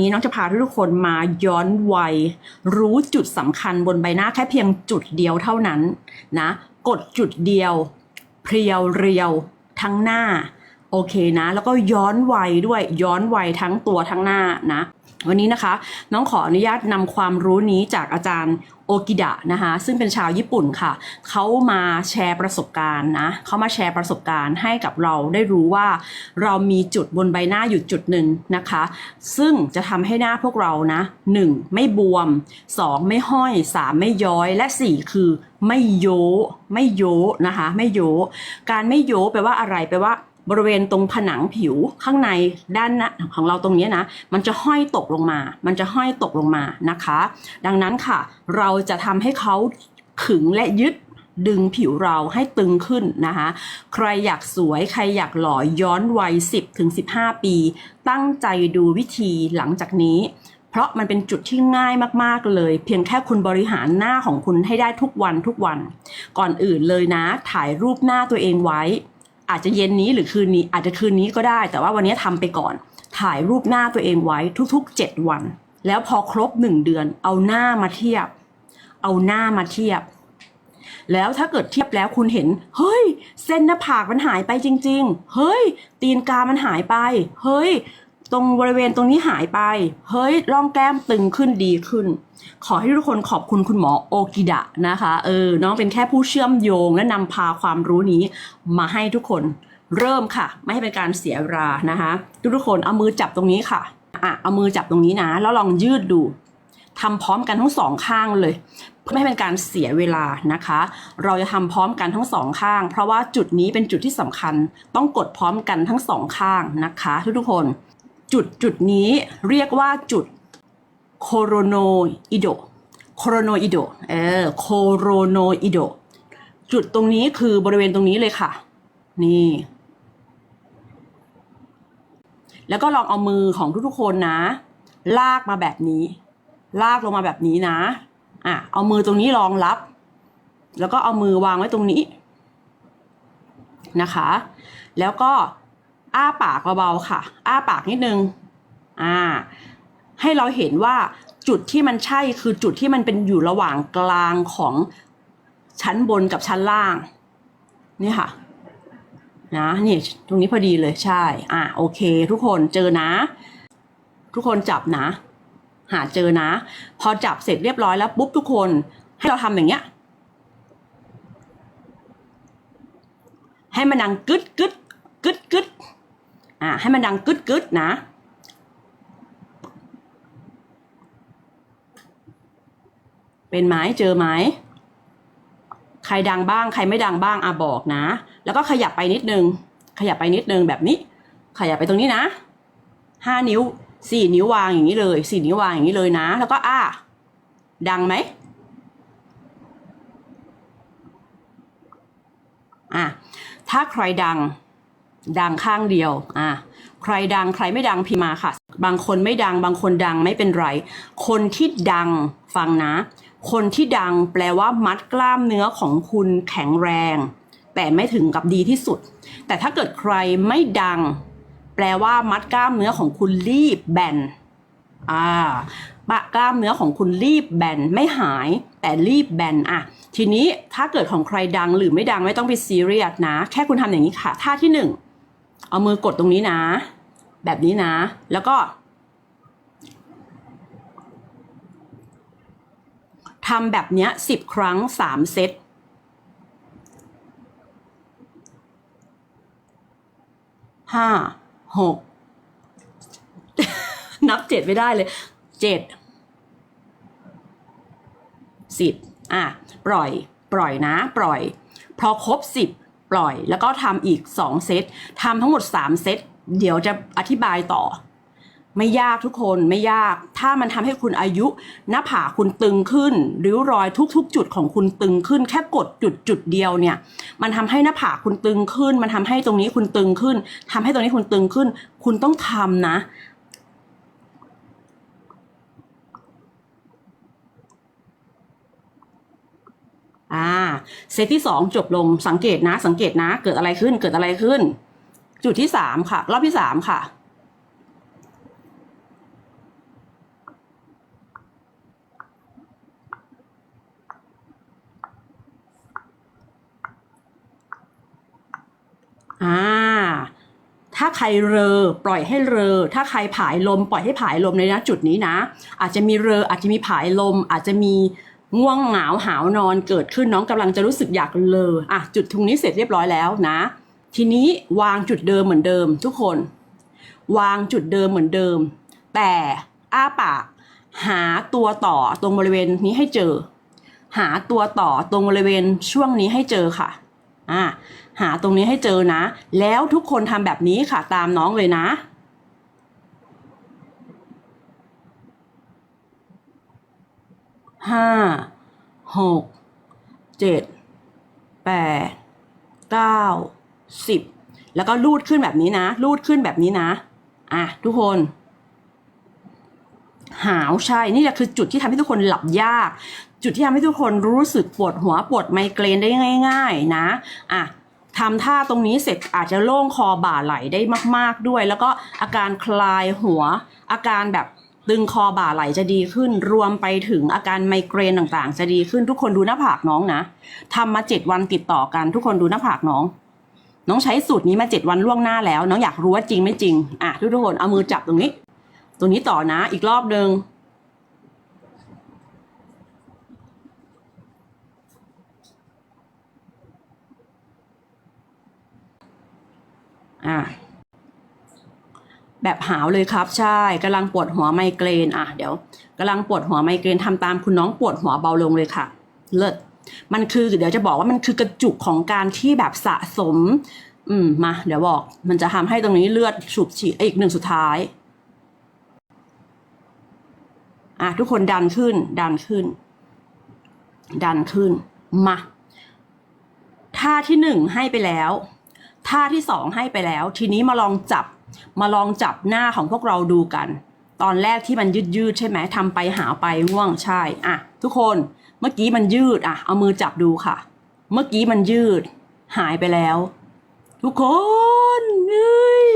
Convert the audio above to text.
นี้น้องจะพาทุกคนมาย้อนวัย รู้จุดสำคัญบนใบหน้าแค่เพียงจุดเดียวเท่านั้นนะ กดจุดเดียว เพรียวเรียวทั้งหน้า โอเคนะ แล้วก็ย้อนวัยด้วยย้อนวัยทั้งตัวทั้งหน้านะ วันนี้นะคะ น้องขออนุญาตนำความรู้นี้จากอาจารย์โอกิดะนะคะซึ่งเป็นชาวญี่ปุ่นค่ะ เขามาแชร์ประสบการณ์นะเขามาแชร์ประสบการณ์ให้กับเราได้รู้ว่า เรามีจุดบนใบหน้าอยู่จุดหนึ่งนะคะ ซึ่งจะทำให้หน้าพวกเรานะ 1. ไม่บวม 2. ไม่ห้อย 3. ไม่ย้อยและ 4 คือไม่โย ไม่โยนะคะ ไม่โย การไม่โยแปลว่าอะไรแปลว่า บริเวณตรงผนังผิวข้างในด้านน้าของเราตรงนี้นะ มันจะห้อยตกลงมา มันจะห้อยตกลงมานะคะ ดังนั้นค่ะ เราจะทำให้เขาขึงและยึดดึงผิวเราให้ตึงขึ้นนะคะ ใครอยากสวยใครอยากหล่อย้อนวัย 10ถึง15 ปี ตั้งใจดูวิธีหลังจากนี้ เพราะมันเป็นจุดที่ง่ายมากๆเลย เพียงแค่คุณบริหารหน้าของคุณให้ได้ทุกวันทุกวัน ก่อนอื่นเลยนะ ถ่ายรูปหน้าตัวเองไว้ อาจจะเย็นนี้หรือคืนนี้อาจจะคืนนี้ก็ได้ แต่ว่าวันนี้ทำไปก่อน ถ่ายรูปหน้าตัวเองไว้ทุก ๆ 7 วัน แล้วพอครบ 1 เดือน เอาหน้ามาเทียบ เอาหน้ามาเทียบ แล้วถ้าเกิดเทียบแล้วคุณเห็น เฮ้ย เส้นหน้าผากมันหายไปจริง ๆ เฮ้ย ตีนกามันหายไป เฮ้ย ตรงบริเวณตรงนี้หายไป เฮ้ยร่องแก้มตึงขึ้นดีขึ้น ขอให้ทุกคนขอบคุณคุณหมอโอกิดะนะคะ เออ น้องเป็นแค่ผู้เชื่อมโยงและนำพาความรู้นี้มาให้ทุกคนเริ่มค่ะ ไม่ให้เป็นการเสียเวลานะคะ ทุกทุกคนเอามือจับตรงนี้ค่ะอะ เอามือจับตรงนี้นะ แล้วลองยืดดูทำพร้อมกันทั้งสองข้างเลยเพื่อไม่ให้เป็นการเสียเวลานะคะ เราจะทำพร้อมกันทั้งสองข้าง เพราะว่าจุดนี้เป็นจุดที่สำคัญ ต้องกดพร้อมกันทั้งสองข้างนะคะ ทุกๆคน จุดจุดนี้เรียกว่าจุดโคโรโนอิโดโคโรโนอิโดเออโคโรโนอิโดจุดตรงนี้คือบริเวณตรงนี้เลยค่ะ นี่ แล้วก็ลองเอามือของทุกๆคนนะ ลากมาแบบนี้ ลากลงมาแบบนี้นะ อะ เอามือตรงนี้รองรับ แล้วก็เอามือวางไว้ตรงนี้นะคะ แล้วก็ อ้าปากเบาๆค่ะ อ้าปากนิดนึงอ่าให้เราเห็นว่าจุดที่มันใช่คือจุดที่มันเป็นอยู่ระหว่างกลางของชั้นบนกับชั้นล่างนี่ค่ะนะนี่ตรงนี้พอดีเลยใช่ อะโอเค ทุกคนเจอนะ ทุกคนจับนะ หาเจอนะ พอจับเสร็จเรียบร้อยแล้วปุ๊บทุกคนให้เราทำอย่างเงี้ย ให้มันดังกึดกึดกึดกึด อ่าให้มันดังกึดกึดนะ เป็นไหมเจอไหมใครดังบ้าง ใครไม่ดังบ้างอะบอกนะ แล้วก็ขยับไปนิดนึง ขยับไปนิดนึงแบบนี้ ขยับไปตรงนี้นะห้านิ้วสี่นิ้ววางอย่างนี้เลยสี่นิ้ววางอย่างนี้เลยนะ แล้วก็อ้าดังไหมอะถ้าใครดัง ดังข้างเดียว อะ ใครดังใครไม่ดังพิมาค่ะ บางคนไม่ดัง บางคนดังไม่เป็นไร คนที่ดังฟังนะ คนที่ดังแปลว่ามัดกล้ามเนื้อของคุณแข็งแรง แต่ไม่ถึงกับดีที่สุด แต่ถ้าเกิดใครไม่ดัง แปลว่ามัดกล้ามเนื้อของคุณรีบแบน อ่าปะกล้ามเนื้อของคุณรีบแบนไม่หาย แต่รีบแบนอะทีนี้ถ้าเกิดของใครดังหรือไม่ดังไม่ต้องไปซีเรียสนะ แค่คุณทำอย่างนี้ค่ะ ท่าที่หนึ่ง เอามือกดตรงนี้นะ แบบนี้นะ แล้วก็ทำแบบเนี้ยสิบครั้งสามเซตห้าหกนับเจ็ดไม่ได้เลยเจ็ดสิบอะ ปล่อย ปล่อยนะ ปล่อย พอครบสิบ ปล่อย แล้วก็ทำอีกสองเซตทำทั้งหมดสามเซตเดี๋ยวจะอธิบายต่อ ไม่ยากทุกคนไม่ยาก ถ้ามันทำให้คุณอายุ หน้าผากคุณตึงขึ้น ริ้วรอยทุกๆ จุดของคุณตึงขึ้น แค่กดจุดจุดเดียวเนี่ย มันทำให้หน้าผากคุณตึงขึ้น มันทำให้ตรงนี้คุณตึงขึ้นทำให้ตรงนี้คุณตึงขึ้น คุณต้องทำนะ อ่าเซตที่สองจบลงสังเกตนะ สังเกตนะ เกิดอะไรขึ้นเกิดอะไรขึ้น จุดที่สามค่ะ รอบที่สามค่ะ อ่าถ้าใครเรอปล่อยให้เรอ ถ้าใครผายลมปล่อยให้ผายลมในยนะจุดนี้นะ อาจจะมีเรออาจจะมีผายลม อาจจะมี ง่วงเหงาหาวนอนเกิดขึ้นน้องกำลังจะรู้สึกอยากเลออะจุดตรงนี้เสร็จเรียบร้อยแล้วนะ ทีนี้วางจุดเดิมเหมือนเดิมทุกคน วางจุดเดิมเหมือนเดิม แต่อ้าปากหาตัวต่อตรงบริเวณนี้ให้เจอ หาตัวต่อตรงบริเวณช่วงนี้ให้เจอค่ะอ่าหาตรงนี้ให้เจอนะ แล้วทุกคนทำแบบนี้ค่ะตามน้องเลยนะ ห้าหกเจ็ดแปดเก้าสิบแล้วก็ลูดขึ้นแบบนี้นะ ลูดขึ้นแบบนี้นะ อะ ทุกคน หาวใช่ นี่แหละคือจุดที่ทำให้ทุกคนหลับยาก จุดที่ทำให้ทุกคนรู้สึกปวดหัวปวดไมเกรนได้ง่าย ๆ นะ อะทำท่าตรงนี้เสร็จอาจจะโล่งคอบ่าไหลได้มาก ๆด้วย แล้วก็อาการคลายหัว อาการแบบ ตึงคอบ่าไหลจะดีขึ้น รวมไปถึงอาการไมเกรนต่างๆ จะดีขึ้นทุกคนดูหน้าผากน้องนะทำมาเจ็ดวันติดต่อกัน ทุกคนดูหน้าผากน้อง น้องใช้สูตรนี้มาเจ็ดวันล่วงหน้าแล้ว น้องอยากรู้ว่าจริงไม่จริงอะทุกคนเอามือจับตรงนี้ ตรงนี้ต่อนะ อีกรอบหนึ่งอะ แบบหาวเลยครับ ใช่กำลังปวดหัวไมเกรนอะเดี๋ยวกำลังปวดหัวไมเกรนทำตามคุณน้องปวดหัวเบาลงเลยค่ะ เลิศมันคือเดี๋ยวจะบอกว่ามันคือกระจุกของการที่แบบสะสม อืมมา เดี๋ยวบอก มันจะทำให้ตรงนี้เลือดฉุบฉีดอีกหนึ่งสุดท้ายอะทุกคนดันขึ้น ดันขึ้น ดันขึ้นมาท่าที่หนึ่งให้ไปแล้วท่าที่สองให้ไปแล้ว ทีนี้มาลองจับ มาลองจับหน้าของพวกเราดูกัน ตอนแรกที่มันยืดยืดใช่ไหมทำไปหาไปง่วงใช่อะทุกคนเมื่อกี้มันยืดอะ เอามือจับดูค่ะ เมื่อกี้มันยืด หายไปแล้ว ทุกคนเฮ้ย